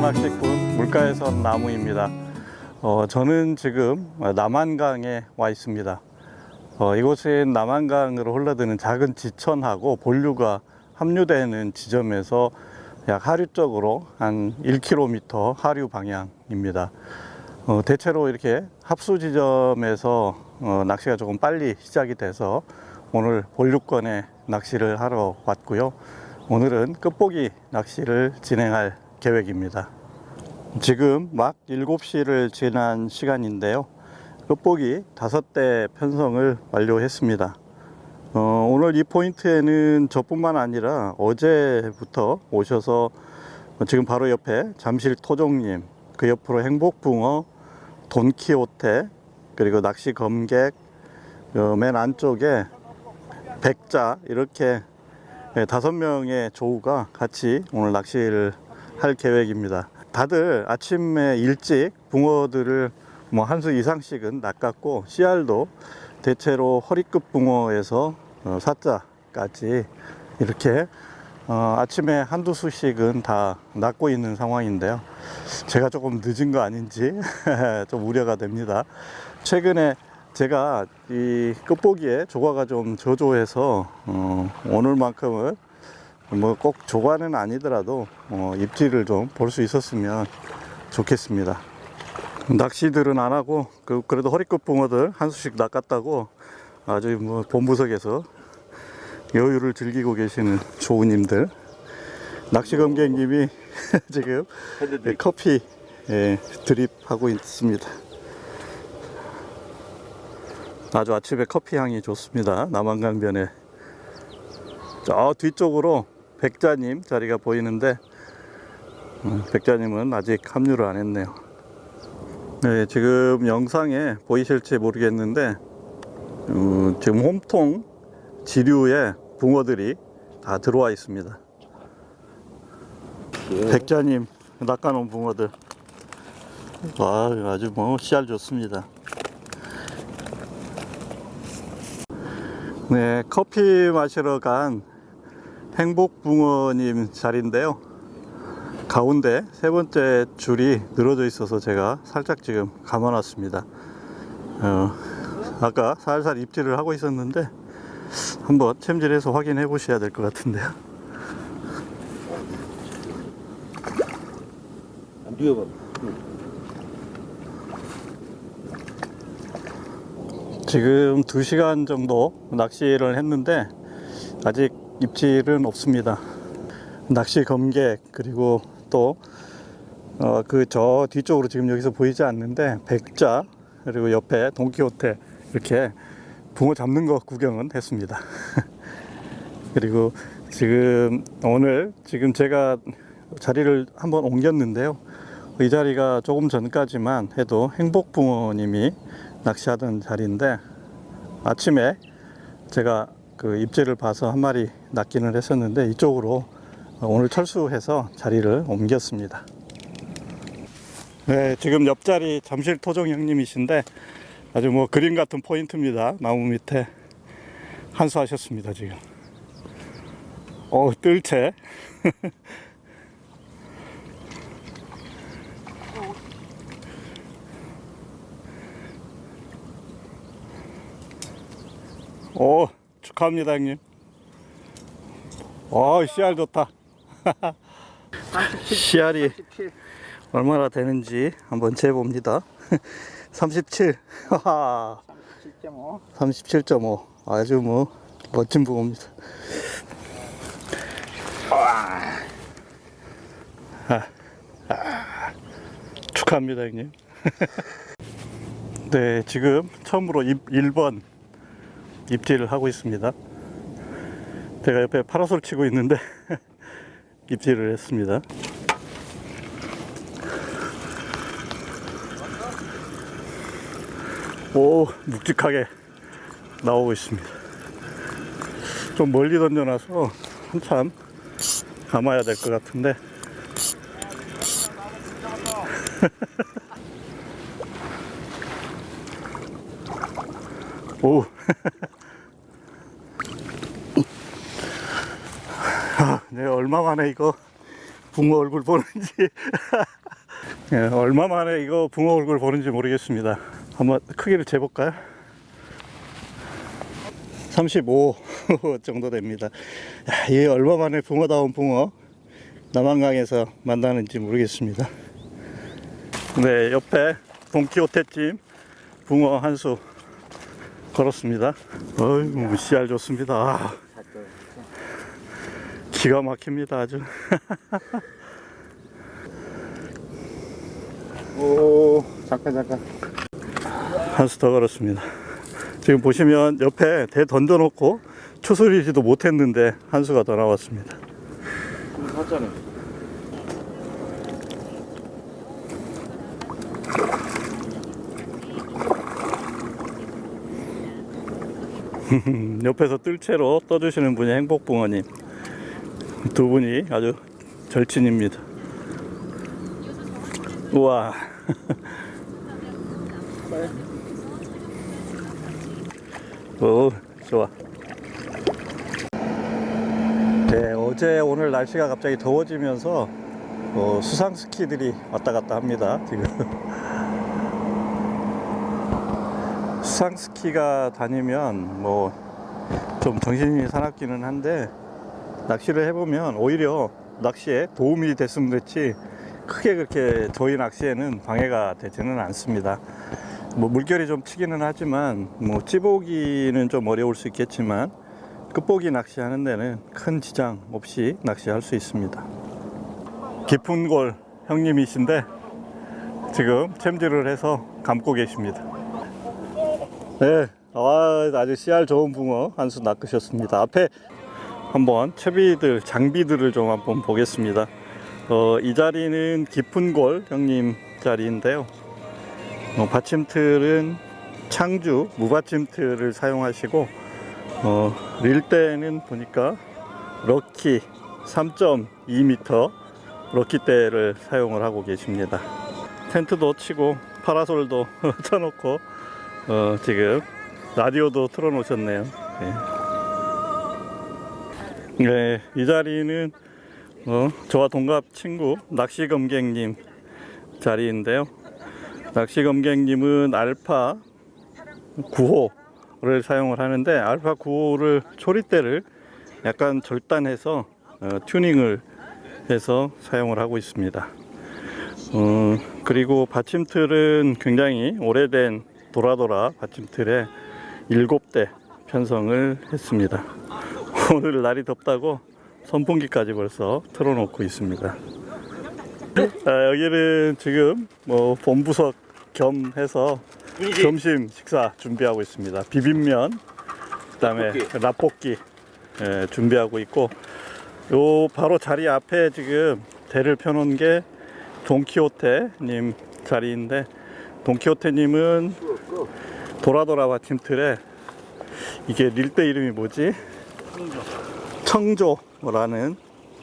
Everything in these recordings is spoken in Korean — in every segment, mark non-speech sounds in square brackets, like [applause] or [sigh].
낚시꾼 물가에선 나무입니다. 어, 저는 지금 남한강에 와 있습니다. 어, 이곳은 남한강으로 흘러드는 작은 지천하고 본류가 합류되는 지점에서 약 하류 쪽으로 한 1km 하류 방향입니다. 어, 대체로 이렇게 합수 지점에서 어, 낚시가 조금 빨리 시작이 돼서 오늘 본류권에 낚시를 하러 왔고요. 오늘은 끝보기 낚시를 진행할 계획입니다. 지금 막 7시를 지난 시간인데요. 끝보기 5대 편성을 완료했습니다. 어, 오늘 이 포인트에는 저뿐만 아니라 어제부터 오셔서 지금 바로 옆에 잠실 토종님, 그 옆으로 행복붕어, 돈키호테, 그리고 낚시 검객, 어, 맨 안쪽에 백자 이렇게 예, 다섯 명의 조우가 같이 오늘 낚시를 할 계획입니다. 다들 아침에 일찍 붕어들을 뭐 한 수 이상씩은 낚았고 씨알도 대체로 허리끝 붕어에서 어, 사자까지 이렇게 어, 아침에 한두 수씩은 다 낚고 있는 상황인데요. 제가 조금 늦은 거 아닌지 [laughs] 좀 우려가 됩니다. 최근에 제가 이 끝보기에 조과가 좀 저조해서 어, 오늘만큼은 뭐 꼭 조과는 아니더라도 어, 입질을 좀볼 수 있었으면 좋겠습니다. 낚시들은 안 하고 그, 그래도 허리끝 붕어들 한 수씩 낚았다고 아주 뭐 본부석에서 여유를 즐기고 계시는 조우님들 낚시 검객님이 [laughs] 지금 커피 예, 드립하고 있습니다. 아주 아침에 커피 향이 좋습니다. 남한강변에 저 뒤쪽으로 백자님 자리가 보이는데 음, 백자님은 아직 합류를 안 했네요. 네, 지금 영상에 보이실지 모르겠는데 음, 지금 홈통 지류에 붕어들이 다 들어와 있습니다. 백자님 낚아놓은 붕어들 와 아주 뭐 씨알 좋습니다. 네, 커피 마시러 간 행복붕어님 자리인데요. 가운데 세 번째 줄이 늘어져 있어서 제가 살짝 지금 감아놨습니다. 어, 아까 살살 입질을 하고 있었는데 한번 챔질해서 확인해 보셔야 될 것 같은데요. 누워봐. 지금 2시간 정도 낚시를 했는데 아직 입질은 없습니다. 낚시 검객 그리고 또그저 뒤쪽으로 지금 여기서 보이지 않는데 백자 그리고 옆에 동키호테 이렇게 붕어 잡는 거 구경은 했습니다. [laughs] 그리고 지금 오늘 지금 제가 자리를 한번 옮겼는데요. 이 자리가 조금 전까지만 해도 행복붕어님이 낚시하던 자리인데 아침에 제가 그 입질을 봐서 한 마리 낚기는 했었는데 이쪽으로 오늘 철수해서 자리를 옮겼습니다. 네, 지금 옆자리 잠실 토종 형님이신데 아주 뭐 그림 같은 포인트입니다. 나무 밑에 한수하셨습니다 지금. 어 뜰채. 오 [laughs] 축하합니다 형님. 어 씨알 좋다. [laughs] 씨알이 얼마나 되는지 한번 재봅니다. [laughs] 37. 하하. 7.5. 37.5. 아주 뭐 멋진 붕어입니다. 아, 아, 축하합니다, 형님. [laughs] 네, 지금 처음으로 입, 1번 입질을 하고 있습니다. 제가 옆에 파라솔 치고 있는데 [laughs] 입질을 했습니다. 오, 묵직하게 나오고 있습니다. 좀 멀리 던져놔서 한참 감아야 될 것 같은데. [laughs] 오. 아, 내가 얼마 만에 이거 붕어 얼굴 보는지 예, 얼마 만에 이거 붕어 얼굴 보는지 모르겠습니다. 한번 크기를 재볼까요? 35 [laughs] 정도 됩니다. 야, 이게 얼마 만에 붕어다운 붕어 남한강에서 만나는지 모르겠습니다. 네, 옆에 동키호테찜 붕어 한 수 걸었습니다. 어이구, 씨알 좋습니다. 아, 기가 막힙니다, 아주. [laughs] 오 잠깐 잠깐 한 수 더 걸었습니다. 지금 보시면 옆에 대 던져놓고 추스리지도 못했는데 한 수가 더 나왔습니다. 샀잖아 음, [laughs] 옆에서 뜰채로 떠주시는 분이 행복붕어님 두 분이 아주 절친입니다. 우와. [laughs] 오, 좋아. 네, 어제 오늘 날씨가 갑자기 더워지면서 어, 수상 스키들이 왔다 갔다 합니다. 지금 [laughs] 수상 스키가 다니면 뭐 좀 정신이 사납기는 한데 낚시를 해보면 오히려 낚시에 도움이 됐으면 됐지 크게 그렇게 저희 낚시에는 방해가 되지는 않습니다. 뭐 물결이 좀 치기는 하지만 뭐 찌보기는 좀 어려울 수 있겠지만 끝보기 낚시하는 데는 큰 지장 없이 낚시할 수 있습니다. 깊은 골 형님이신데 지금 챔질을 해서 감고 계십니다. 네, 아, 아주 씨알 좋은 붕어 한 수 낚으셨습니다. 앞에 한번 채비들, 장비들을 좀 한번 보겠습니다. 어, 이 자리는 깊은 골 형님 자리인데요. 어, 받침틀은 창주 무받침틀을 사용하시고 어, 릴대는 보니까 럭키 3.2m 럭키대를 사용을 하고 계십니다. 텐트도 치고 파라솔도 [laughs] 쳐놓고 어, 지금 라디오도 틀어놓으셨네요. 네. 네, 이 자리는 어, 저와 동갑 친구 낚시검객님 자리인데요. 낚시검객님은 알파 9호를 사용을 하는데 알파 9호를 초리대를 약간 절단해서 어, 튜닝을 해서 사용을 하고 있습니다. 어, 그리고 받침틀은 굉장히 오래된 도라도라 받침틀에 7대 편성을 했습니다. 오늘 날이 덥다고 선풍기까지 벌써 틀어놓고 있습니다. 아, 여기는 지금 뭐 본부석 겸 해서 점심 식사 준비하고 있습니다. 비빔면, 그다음에 라볶이. 라볶이 예, 준비하고 있고 요 바로 자리 앞에 지금 대를 펴놓은 게 돈키호테님 자리인데 돈키호테님은 도라도라 받침틀에 이게 릴대 이름이 뭐지? 청조라는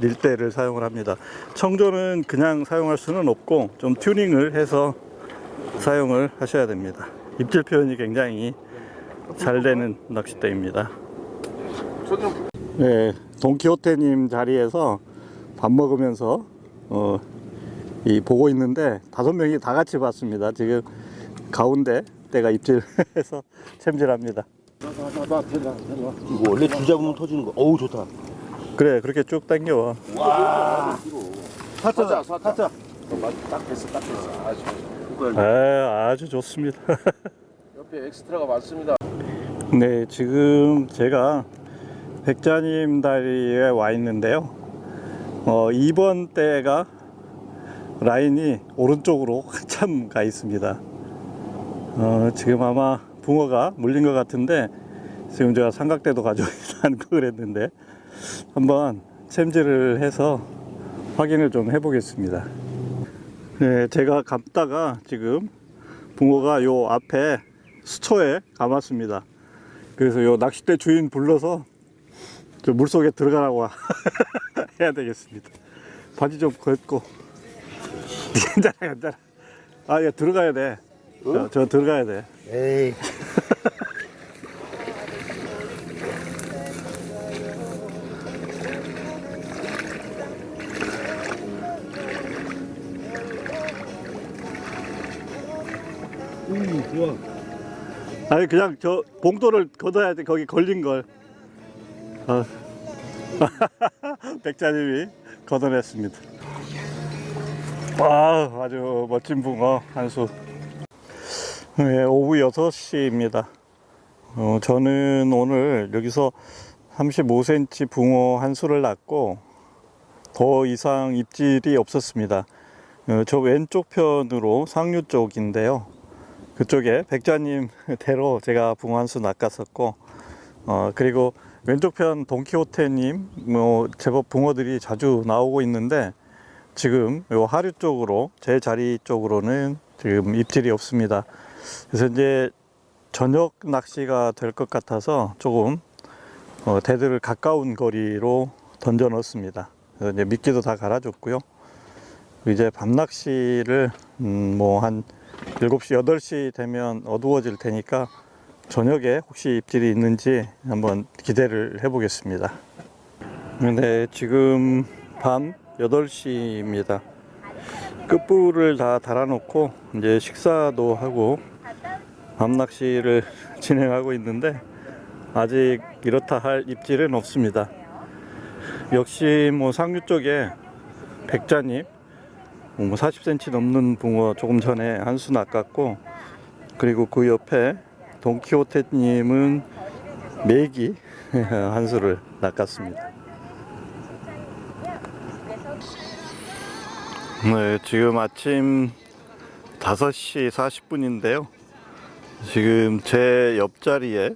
릴대를 사용을 합니다. 청조는 그냥 사용할 수는 없고 좀 튜닝을 해서 사용을 하셔야 됩니다. 입질 표현이 굉장히 잘 되는 낚싯대입니다. 네, 돈키호테님 자리에서 밥 먹으면서 어, 이 보고 있는데 다섯 명이 다 같이 봤습니다. 지금 가운데 때가 입질해서 [laughs] 챔질합니다. 이거 원래 줄 잡으면 터지는 거 어우 좋다 그래 그렇게 쭉 당겨. 사자 사자 딱 됐어 딱 됐어 아주 아, 아주 좋습니다. [laughs] 옆에 엑스트라가 많습니다 네, 지금 제가 백자님 다리에 와 있는데요. 어, 2번 때가 라인이 오른쪽으로 [laughs] 한참 가 있습니다. 어, 지금 아마 붕어가 물린 것 같은데 지금 제가 삼각대도 가져오지 않고 그랬는데 한번 챔질을 해서 확인을 좀 해보겠습니다. 네, 제가 감다가 지금 붕어가 요 앞에 수초에 감았습니다. 그래서 요 낚싯대 주인 불러서 저 물속에 들어가라고 [laughs] 해야 되겠습니다. 바지 좀 걷고. [laughs] 괜찮아, 괜찮아. 아, 얘 들어가야 돼. 응? 저, 저 들어가야 돼. 에이. 음, 좋아. 아니 그냥 저 봉도를 걷어야 돼 거기 걸린 걸. 아. [laughs] 백자님이 걷어냈습니다. 와 아주 멋진 붕어 한수. 네, 오후 6시입니다. 어, 저는 오늘 여기서 35cm 붕어 한 수를 놨고 더 이상 입질이 없었습니다. 어, 저 왼쪽 편으로 상류 쪽인데요. 그쪽에 백자님 대로 제가 붕어 한 수 낚았었고 어 그리고 왼쪽 편 동키호테님 뭐 제법 붕어들이 자주 나오고 있는데 지금 요 하류 쪽으로 제 자리 쪽으로는 지금 입질이 없습니다. 그래서 이제 저녁 낚시가 될 것 같아서 조금 어, 대들을 가까운 거리로 던져 넣었습니다. 이제 미끼도 다 갈아줬고요. 이제 밤 낚시를 음, 뭐한 7시, 8시 되면 어두워질 테니까 저녁에 혹시 입질이 있는지 한번 기대를 해보겠습니다. 네, 지금 밤 8시입니다. 끝불을 다 달아놓고 이제 식사도 하고 밤 낚시를 진행하고 있는데 아직 이렇다 할 입질은 없습니다. 역시 뭐 상류 쪽에 백자님 뭐 40cm 넘는 붕어 조금 전에 한수 낚았고 그리고 그 옆에 동키호테님은 메기 [laughs] 한 수를 낚았습니다. 네, 지금 아침 5시 40분인데요. 지금 제 옆자리에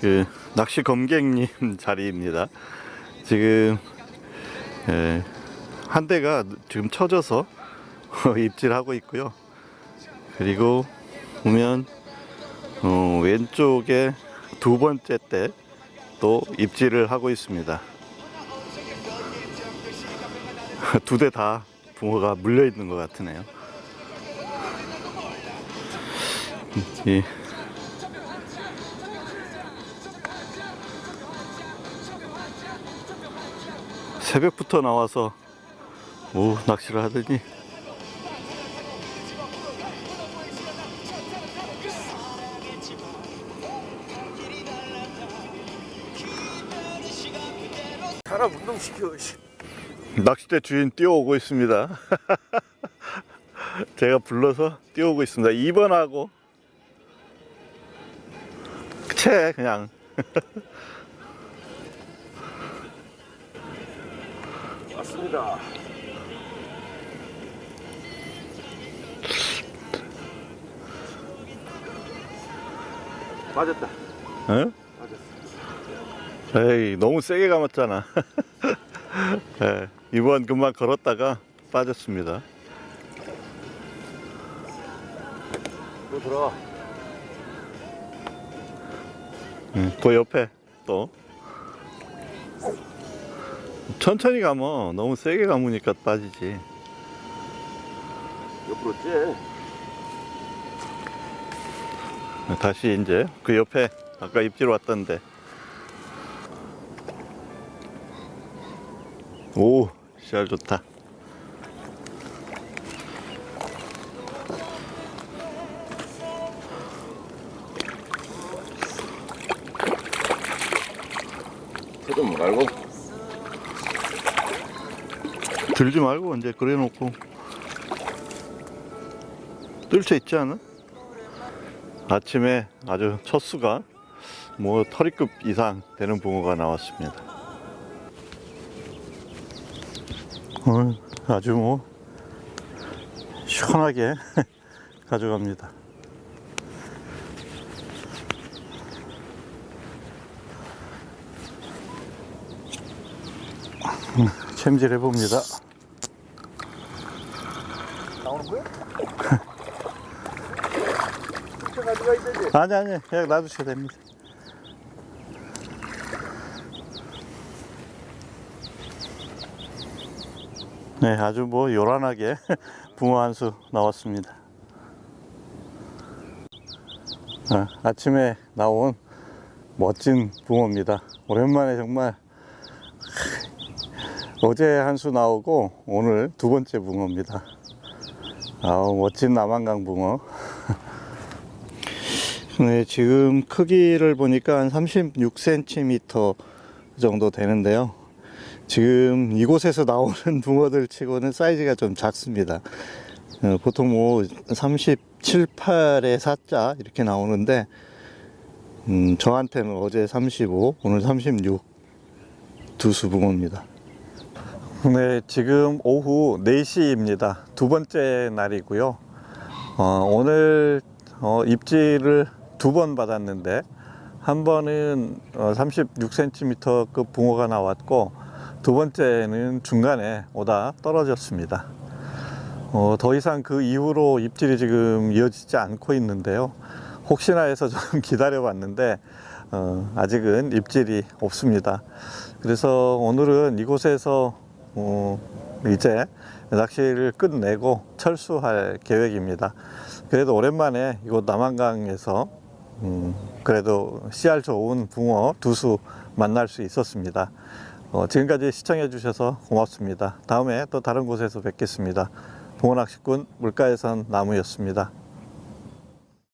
그 낚시 검객님 [laughs] 자리입니다. 지금 예, 한 대가 지금 쳐져서 [laughs] 입질하고 있고요. 그리고 보면 어, 왼쪽에 두 번째 때 또 입질을 하고 있습니다. [laughs] 두 대 다 붕어가 물려 있는 것 같으네요. 이 새벽부터 나와서 오 낚시를 하더니 사람 운동시켜. 씨. 낚싯대 주인 뛰어오고 있습니다. [laughs] 제가 불러서 뛰어오고 있습니다. 2번하고 채 그냥 왔습니다. 맞았다. 응? 맞았어. 에이 너무 세게 감았잖아. [laughs] 예, 이번 금방 걸었다가 빠졌습니다. 또 들어 응, 그 옆에 또 천천히 감어. 너무 세게 감으니까 빠지지. 옆으로 째. 다시 이제 그 옆에 아까 입질 왔던데. 오, 씨알 좋다. 들지 말고 이제 그래 놓고 뜰채 있지 않아? 아침에 아주 첫 수가 뭐 터리급 이상 되는 붕어가 나왔습니다. 오늘 아주 뭐 시원하게 [laughs] 가져갑니다. 챔질 해 봅니다. 나오는 거야? 저 가져가 있어야지. 아니 아니 그냥 놔두셔도 됩니다. 네 아주 뭐 요란하게 [laughs] 붕어 한 수 나왔습니다. 아, 아침에 나온 멋진 붕어입니다. 오랜만에 정말 어제 한 수 나오고 오늘 두 번째 붕어입니다. 아우 멋진 남한강 붕어. 네, 지금 크기를 보니까 한 36cm 정도 되는데요. 지금 이곳에서 나오는 [laughs] 붕어들 치고는 사이즈가 좀 작습니다. 어, 보통 뭐 37, 8에 4자 이렇게 나오는데 음, 저한테는 어제 35, 오늘 36 두수 붕어입니다. 네, 지금 오후 4시입니다. 두 번째 날이고요. 어, 오늘 어, 입질을 두 번 받았는데 한 번은 어, 36cm급 붕어가 나왔고 두 번째는 중간에 오다 떨어졌습니다. 어, 더 이상 그 이후로 입질이 지금 이어지지 않고 있는데요. 혹시나 해서 좀 [laughs] 기다려 봤는데 어, 아직은 입질이 없습니다. 그래서 오늘은 이곳에서 어, 이제 낚시를 끝내고 철수할 계획입니다. 그래도 오랜만에 이곳 남한강에서 음, 그래도 씨알 좋은 붕어 두 수 만날 수 있었습니다. 어, 지금까지 시청해 주셔서 고맙습니다. 다음에 또 다른 곳에서 뵙겠습니다. 낚시꾼 물가에선 나무였습니다.